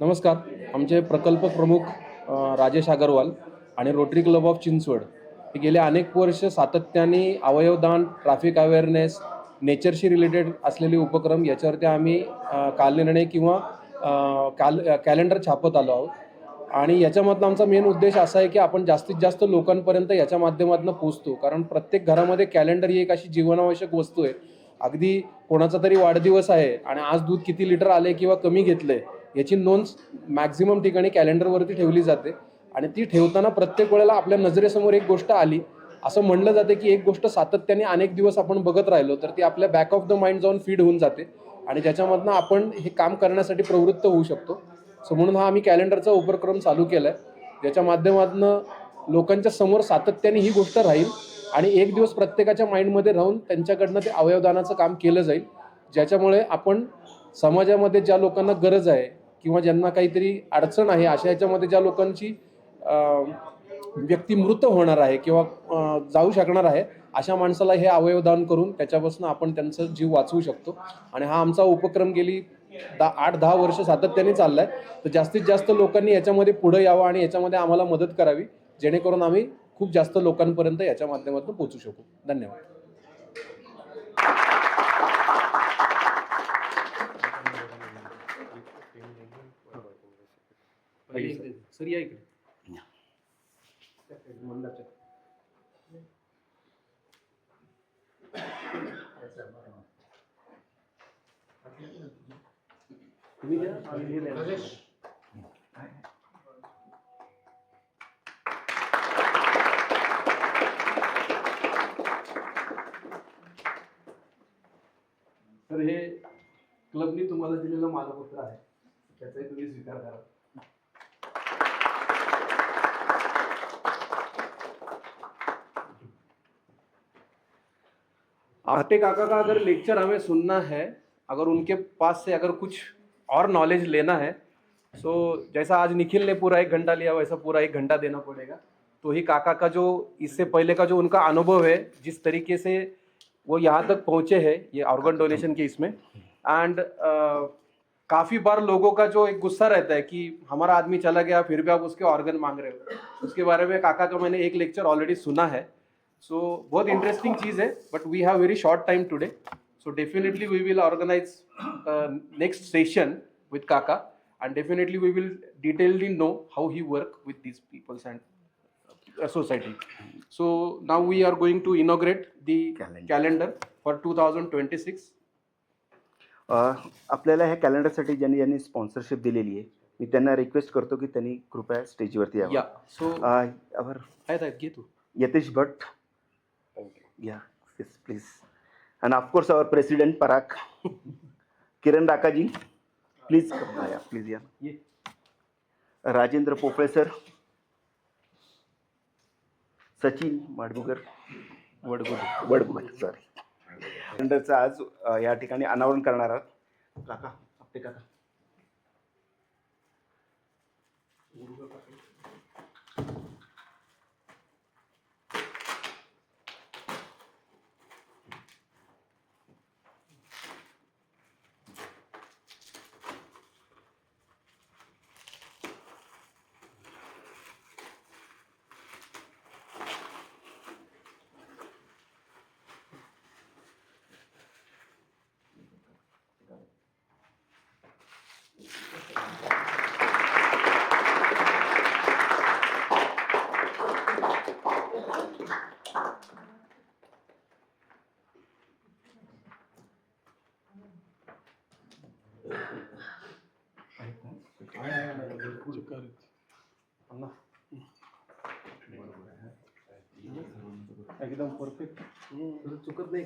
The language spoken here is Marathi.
नमस्कार. आमचे प्रकल्प प्रमुख राजेश अगरवाल आणि रोटरी क्लब ऑफ चिंचवड हे गेले अनेक वर्ष सातत्याने अवयवदान ट्रॅफिक अवेअरनेस नेचरशी रिलेटेड असलेले उपक्रम याच्यावरती आम्ही कालनिर्णय किंवा काल कॅलेंडर छापत आलो आहोत. आणि याच्यामधनं आमचा मेन उद्देश असा आहे की आपण जास्तीत जास्त लोकांपर्यंत याच्या माध्यमातून पोचतो कारण प्रत्येक घरामध्ये कॅलेंडर ही एक अशी जीवनावश्यक वस्तू आहे. अगदी कोणाचा तरी वाढदिवस आहे आणि आज दूध किती लिटर आले किंवा कमी घेतलं आहे याची नोंद मॅक्झिमम ठिकाणी कॅलेंडरवरती ठेवली जाते. आणि ती ठेवताना प्रत्येक वेळेला आपल्या नजरेसमोर एक गोष्ट आली असं म्हणलं जाते की एक गोष्ट सातत्याने अनेक दिवस आपण बघत राहिलो तर ती आपल्या बॅक ऑफ द माइंड जाऊन फीड होऊन जाते. आणि ज्याच्यामधनं आपण हे काम करण्यासाठी प्रवृत्त होऊ शकतो. सो म्हणून हा आम्ही कॅलेंडरचा उपक्रम चालू केला आहे ज्याच्या माध्यमातून लोकांच्या समोर सातत्याने ही गोष्ट राहील आणि एक दिवस प्रत्येकाच्या माइंडमध्ये राहून त्यांच्याकडनं ते अवयवदानाचं काम केलं जाईल. ज्याच्यामुळे आपण समाजामध्ये ज्या लोकांना गरज आहे किंवा ज्यांना काहीतरी अडचण आहे अशा याच्यामध्ये ज्या लोकांची व्यक्ती मृत होणार आहे किंवा जाऊ शकणार आहे अशा माणसाला हे अवयवदान करून त्याच्यापासून आपण त्यांचा जीव वाचवू शकतो. आणि हा आमचा उपक्रम गेली दहा आठ दहा वर्ष सातत्याने चाललाय. तर जास्तीत जास्त लोकांनी याच्यामध्ये पुढे यावं आणि याच्यामध्ये आम्हाला मदत करावी जेणेकरून आम्ही खूप जास्त लोकांपर्यंत याच्या माध्यमातून पोहोचू शकू. धन्यवाद. सर इकडे तुम्ही द्या, हे. तर हे क्लबनी तुम्हाला दिलेलं आहे. त्याचाही तुम्ही स्वीकार करा. आपटे काका का अगर लेक्चर हमें सुनना है, अगर उनके पास से अगर कुछ और नॉलेज लेना है सो जैसा आज निखिल ने पूरा एक घंटा लिया, वैसा पूरा एक घंटा देना पड़ेगा। तो ही काका का जो, इससे पहले का जो उनका अनुभव है, जिस तरीके से वो यहाँ तक पहुँचे हैं, ये ऑर्गन डोनेशन के इसमें। एंड काफ़ी बार लोगों का जो एक गुस्सा रहता है कि हमारा आदमी चला गया, फिर भी आप उसके ऑर्गन मांग रहे हो। उसके बारे में काका का मैंने एक लेक्चर ऑलरेडी सुना है। सो बहुत इंटरेस्टिंग चीज़ है but we have very short time today so definitely we will organize uh, next session with kaka and definitely we will detailedly know how he work with these peoples and uh, society so now we are going to inaugurate the Calendar. calendar for 2026 अ, आपल्याला ह्या कॅलेंडरसाठी ज्यांनी ज्यांनी स्पॉन्सरशिप दिलेली आहे मी त्यांना रिक्वेस्ट करतो की त्यांनी कृपया स्टेजवरती यावं आहेत आहेत घे तू यतेश भट या please and of course our president Parag Kiran राकाजी please या प्लीज या राजेंद्र पोफळे सर सचिन माडगुगर वडगुड वडगुगर सॉरी कॅलेंडरचं आज या ठिकाणी अनावरण करणार आहोत. काका आपटे काका. एकदम परफेक्ट. चुकत नाही.